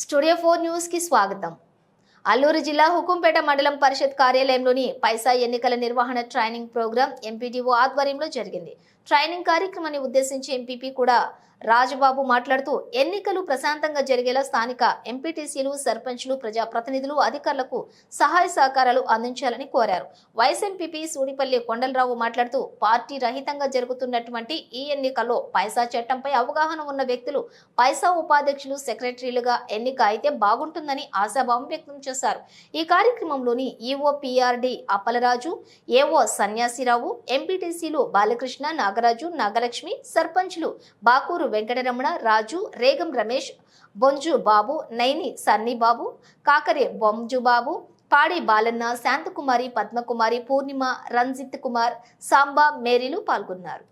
Studio four న్యూస్కి స్వాగతం. అల్లూరు జిల్లా హుకుంపేట మండలం పరిషత్ కార్యాలయంలోని పైసా ఎన్నికల నిర్వహణ ట్రైనింగ్ ప్రోగ్రాం ఎంపీటీఓ ఆధ్వర్యంలో జరిగింది. ట్రైనింగ్ కార్యక్రమాన్ని ఉద్దేశించి ఎంపీపీ కూడా రాజబాబు మాట్లాడుతూ ఎన్నికలు ప్రశాంతంగా జరిగేలా స్థానిక ఎంపీటీసీలు సర్పంచ్లు ప్రజాప్రతినిధులు అధికారులకు సహాయ సహకారాలు అందించాలని కోరారు. వైస్ ఎంపీపీ సూడిపల్లి కొండలరావు మాట్లాడుతూ పార్టీ రహితంగా జరుగుతున్నటువంటి ఈ ఎన్నికల్లో పైసా చట్టంపై అవగాహన ఉన్న వ్యక్తులు పైసా ఉపాధ్యక్షులు సెక్రటరీలుగా ఎన్నిక అయితే బాగుంటుందని ఆశాభావం వ్యక్తం చేశారు. ఈ కార్యక్రమంలోని EO PRD Appalaraju AO Sanyasirao ఎంపీటీసీలు బాలకృష్ణ నాగరాజు నాగలక్ష్మి సర్పంచ్లు బాకూరు వెంకటరమణ రాజు రేగం రమేష్ బొంజు బాబు నైని సన్నీబాబు కాకరే బొంజు బాబు పాడి బాలన్న శాంతకుమారి పద్మకుమారి పూర్ణిమ రంజిత్ కుమార్ సాంబా మేరీలు పాల్గొన్నారు.